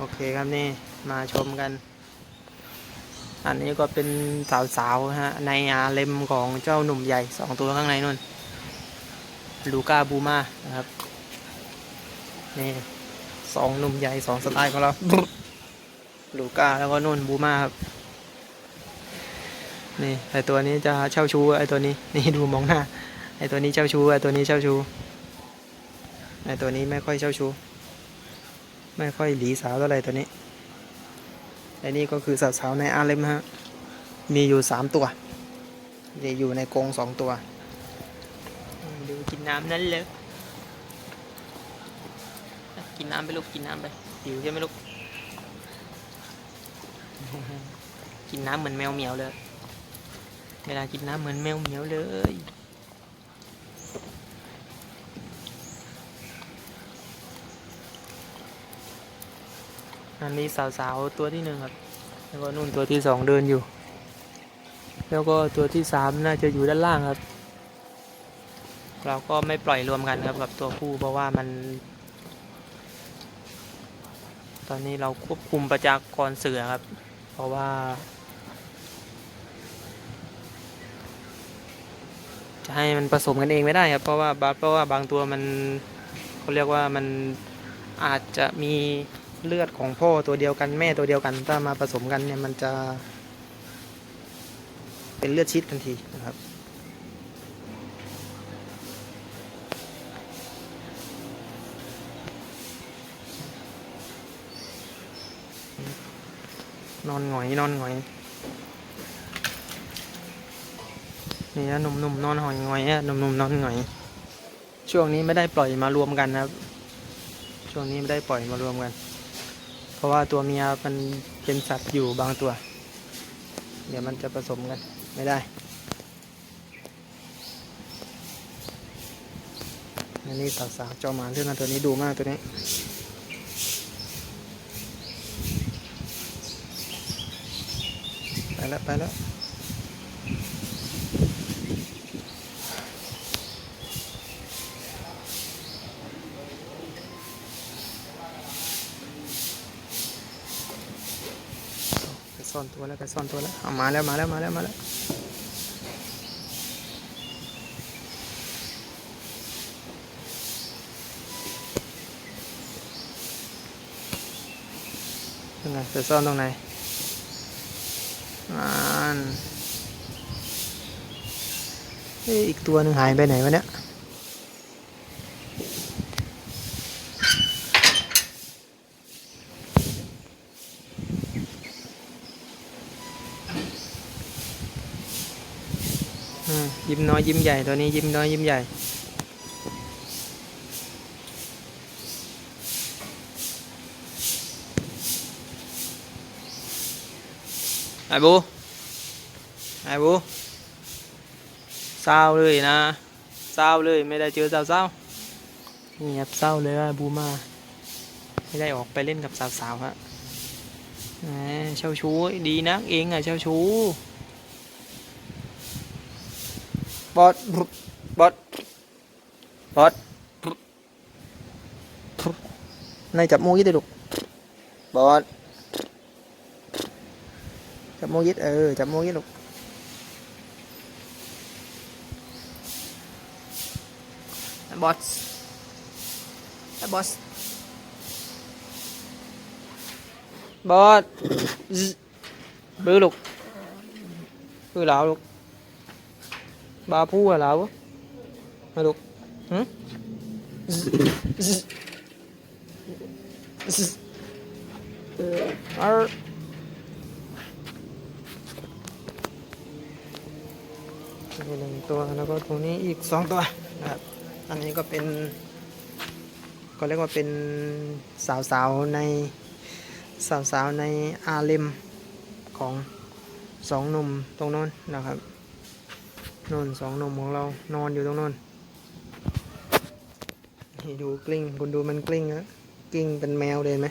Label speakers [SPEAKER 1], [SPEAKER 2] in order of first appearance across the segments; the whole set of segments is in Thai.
[SPEAKER 1] โอเคครับนี่มาชมกัน อันนี้ก็เป็นสาวๆฮะในอาเลมของเจ้าหนุ่มใหญ่สองตัวข้างในนู่นลูก้าบูมานะครับ นี่สองหนุ่มใหญ่สองสไตล์ของเราลูก้าแล้วก็นุ่นบูมาครับ นี่ไอตัวนี้จะเช่าชู้ไอตัวนี้ นี่ดูมองหน้าไอตัวนี้เช่าชู้ไอตัวนี้เช่าชู้ไอตัวนี้ไม่ค่อยเช่าชู้ ไม่ค่อยหลีสาวเท่าไรตัวนี้ไอ้นี่ก็คือสาวในอาเลมฮะ มีอยู่สามตัวจะอยู่ในกรงสองตัว ดูกินน้ำนั่นเลยกินน้ำไปลูกกินน้ำไปหิวใช่ไหมลูก กินน้ำเหมือนแมวเหมียวเลย เวลากินน้ำเหมือนแมวเหมียวเลย อันนี้สาวๆตัวที่หนึ่งครับ แล้วก็นู่นตัวที่สองเดินอยู่ แล้วก็ตัวที่สามน่าจะอยู่ด้านล่างครับ เราก็ไม่ปล่อยรวมกันครับกับตัวผู้เพราะว่ามัน ตอนนี้เราควบคุมประชากรเสือครับ เพราะว่า จะให้มันผสมกันเองไม่ได้ครับ เพราะว่าเพราะว่าบางตัวมันเขาเรียกว่ามันอาจจะมี เลือดของพ่อตัวเดียวกันแม่ตัวเดียวกัน ถ้ามาผสมกันเนี่ยมันจะ เป็นเลือดชิดทันทีนะครับนอนหงอยนอนหงอยนี่นะหนุ่มๆนอนหอยหงอยอะหนุ่มๆนอนหงอย ช่วงนี้ไม่ได้ปล่อยมารวมกันนะครับ ช่วงนี้ไม่ได้ปล่อยมารวมกัน เพราะว่าตัวเมียมันเป็นสัตว์อยู่บางตัว เดี๋ยวมันจะผสมกันไม่ได้ อันนี้สาวจอมหมานเรื่องนะตัวนี้ดูมากตัวนี้ไปแล้วไปแล้วไป ซ่อนตัวแล้วไปซ่อนตัวแล้วเอามาแล้วมาแล้วมาแล้วมาแล้วยังไงไปซ่อนตรงไหนอ่านเอ้ยอีกตัวหนึ่งหายไปไหนวะเนี่ย ยิ้มน้อยยิ้มใหญ่ตัวนี้ยิ้มน้อยยิ้มใหญ่ ไอ้บู ไอ้บูเศร้าเลยนะเศร้าเลยไม่ได้เจอสาวเศร้าเงียบเศร้าเลยอะบูมา ไม่ได้ออกไปเล่นกับสาวๆฮะแหมเช่าชู้ดีนักเองอะเช่าชู้ บอดบอดบอดนายจับมูยี่ติลูกบอดจับโม บโมยิดลูกบอสบอสบอสบื้อลูกบื้อเหลาลูกบาพูอะเหลามาลูกหืมเอหนึ่งตัวแล้วก็ตรงนี้อีกสองตัวนะครับอันนี้ก็เป็นก็เรียกว่าเป็นสาวๆในสาวๆในอาเลมของสองหนุ่มตรงโน้นนะครับ น่นสองนมของเรานอนอยู่ตรงโน้นนี่ดูกลิ้งคุณดูมันกลิ้งนะกลิ้งเป็นแมวเลยเห็นไหม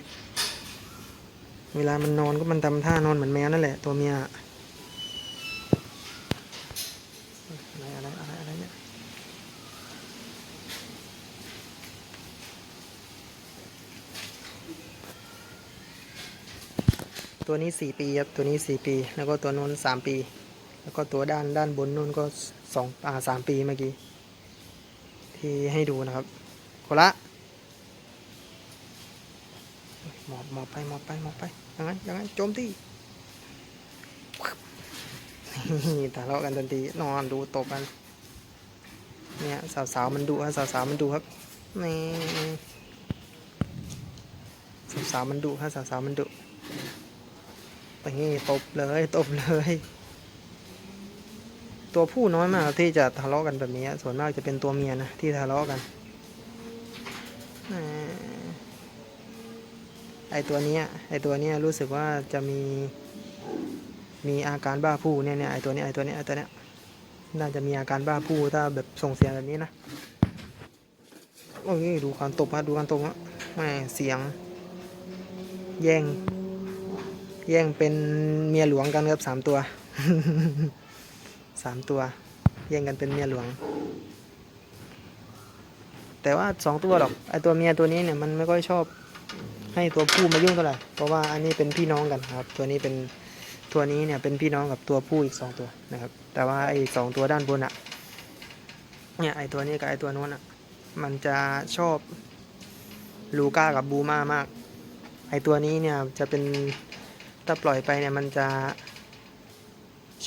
[SPEAKER 1] เวลามันนอนก็มันทำท่านอนเหมือนแมวนั่นแหละตัวเมียอะไรอะไรอะไรอะไรเนี่ยตัวนี้สี่ปีครับตัวนี้สี่ปี แล้วก็ตัวนู้นสามปี แล้วก็ตัวด้านด้านบนนู้นก็สองอ่าสามปีเมื่อกี้ ที่ให้ดูนะครับโคละหมอบหมอบไปหมอบไปหมอบไปอย่างนั้นอย่างนั้นโจมตีนี่ทะเลาะกันทันทีนอนดูตบกัน เนี่ยสาวๆมันดุฮะสาวๆมันดุครับนี่สาวๆมันดุฮะสาวๆมันดุไปนี่ตบเลยตบเลย ตัวผู้น้อยมากที่จะทะเลาะกันแบบนี้ ส่วนมากจะเป็นตัวเมียนะที่ทะเลาะกันไอตัวนี้ไอตัวนี้รู้สึกว่าจะมี มีอาการบ้าผู้เนี่ยเนี่ยไอตัวนี้ไอตัวนี้ไอตัวนี้น่าจะมีอาการบ้าผู้ถ้าแบบส่งเสียงแบบนี้นะโอ้ยดูการตบฮะดูการตบฮะแม่เสียง แย่ง แย่งเป็นเมียหลวงกันครับสามตัว สามตัวแย่งกันเป็นเมียหลวง แต่ว่าสองตัวหรอกไอตัวเมียตัวนี้เนี่ยมันไม่ค่อยชอบให้ตัวผู้มายุ่งเท่าไหร่เพราะว่าอันนี้เป็นพี่น้องกันครับ ตัวนี้เป็นตัวนี้เนี่ยเป็นพี่น้องกับตัวผู้อีกสองตัวนะครับ แต่ว่าไอสองตัวด้านบนอะเนี่ยไอตัวนี้กับไอตัวนู้นอะมันจะชอบลูก้ากับบูมามาก ไอตัวนี้เนี่ยจะเป็นถ้าปล่อยไปเนี่ยมันจะ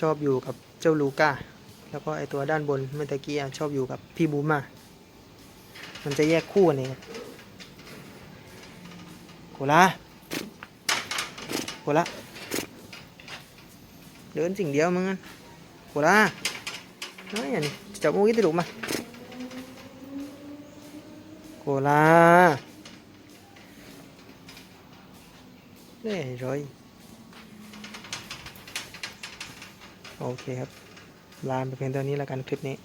[SPEAKER 1] ชอบอยู่กับ เจ้าลูก้า แล้วก็ไอตัวด้านบนเมื่อตะกี้ชอบอยู่กับพี่บูมา มันจะแยกคู่กันเองโคลาโคลาเดินสิ่งเดียวมึงอะโคลาน้อยอย่างนี้จับมือกิติลูกมาโคลาเร่ร้อย โอเคครับ ลาไปเพียงเท่านี้แล้วกันคลิปนี้